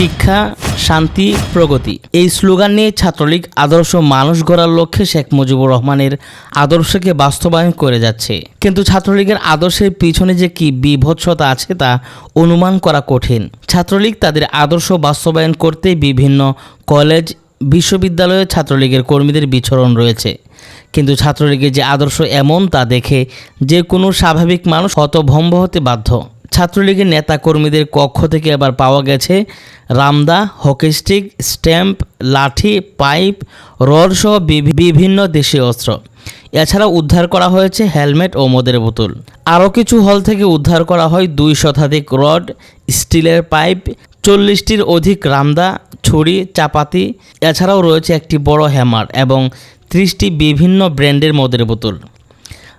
শিক্ষা, শান্তি, প্রগতি। এই স্লোগান নিয়ে ছাত্রলীগ, আদর্শ মানুষ গড়ার লক্ষ্যে শেখ মুজিবুর রহমানের আদর্শকে বাস্তবায়ন করে যাচ্ছে। কিন্তু ছাত্রলীগের আদর্শের পিছনে যে কি বিভৎসতা আছে তা অনুমান করা কঠিন। ছাত্রলীগ তাদের আদর্শ বাস্তবায়ন করতে বিভিন্ন কলেজ, বিশ্ববিদ্যালয়ে ছাত্রলীগের কর্মীদের বিচরণ রয়েছে। কিন্তু ছাত্রলীগের যে আদর্শ এমন তা দেখে যে কোনো স্বাভাবিক মানুষ হতভম্ব হতে বাধ্য। ছাত্রলীগের নেতাকর্মীদের কক্ষ থেকে এবার পাওয়া গেছে রামদা হকিস্টিক স্ট্যাম্প, লাঠি, পাইপ, রড সহ বিভিন্ন দেশীয় অস্ত্র। এছাড়া উদ্ধার করা হয়েছে হেলমেট ও মদের বোতল। আরও কিছু হল থেকে উদ্ধার করা হয় দুই শতাধিক রড, স্টিলের পাইপ, চল্লিশটির অধিক রামদা, ছুরি, চাপাতি। এছাড়াও রয়েছে একটি বড় হ্যামার এবং ত্রিশটি বিভিন্ন ব্র্যান্ডের মদের বোতল।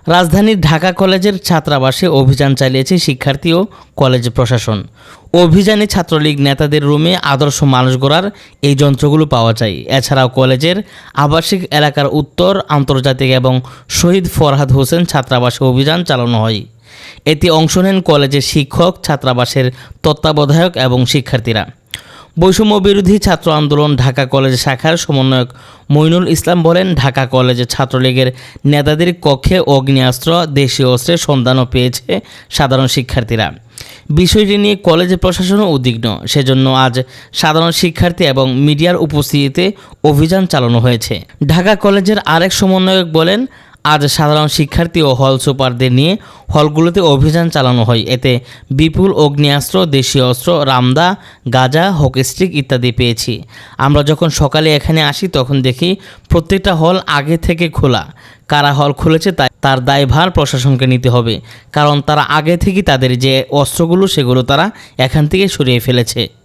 রাজধানীর ঢাকা কলেজের ছাত্রাবাসে অভিযান চালিয়েছে শিক্ষার্থী ও কলেজ প্রশাসন। অভিযানে ছাত্রলীগ নেতাদের রুমে আদর্শ মানুষ গড়ার এই যন্ত্রগুলো পাওয়া যায়। এছাড়াও কলেজের আবাসিক এলাকার উত্তর, আন্তর্জাতিক এবং শহীদ ফরহাদ হোসেন ছাত্রাবাসে অভিযান চালানো হয়। এতে অংশ নেন কলেজের শিক্ষক, ছাত্রাবাসের তত্ত্বাবধায়ক এবং শিক্ষার্থীরা। বৈষম্য বিরোধী ছাত্র আন্দোলন ঢাকা কলেজ শাখার সমন্বয়ক মইনুল ইসলাম বলেন, ঢাকা কলেজে ছাত্রলীগের নেতাদের কক্ষে অগ্নিয়াস্ত্র, দেশীয় অস্ত্রের সন্ধানও পেয়েছে সাধারণ শিক্ষার্থীরা। বিষয়টি নিয়ে কলেজ প্রশাসনও উদ্বিগ্ন। সেজন্য আজ সাধারণ শিক্ষার্থী এবং মিডিয়ার উপস্থিতিতে অভিযান চালানো হয়েছে। ঢাকা কলেজের আরেক সমন্বয়ক বলেন আজ সাধারণ শিক্ষার্থী ও হল সুপারদের নিয়ে হলগুলোতে অভিযান চালানো হয়। এতে বিপুল অগ্নিয়াস্ত্র, দেশীয় অস্ত্র, রামদা, গাজা হকিস্টিক ইত্যাদি পেয়েছি। আমরা যখন সকালে এখানে আসি, তখন দেখি প্রত্যেকটা হল আগে থেকে খোলা। কারা হল খুলেছে তাই তার দায়ভার প্রশাসনকে নিতে হবে। কারণ তারা আগে থেকে তাদের যে অস্ত্রগুলো, সেগুলো তারা এখান থেকে সরিয়ে ফেলেছে।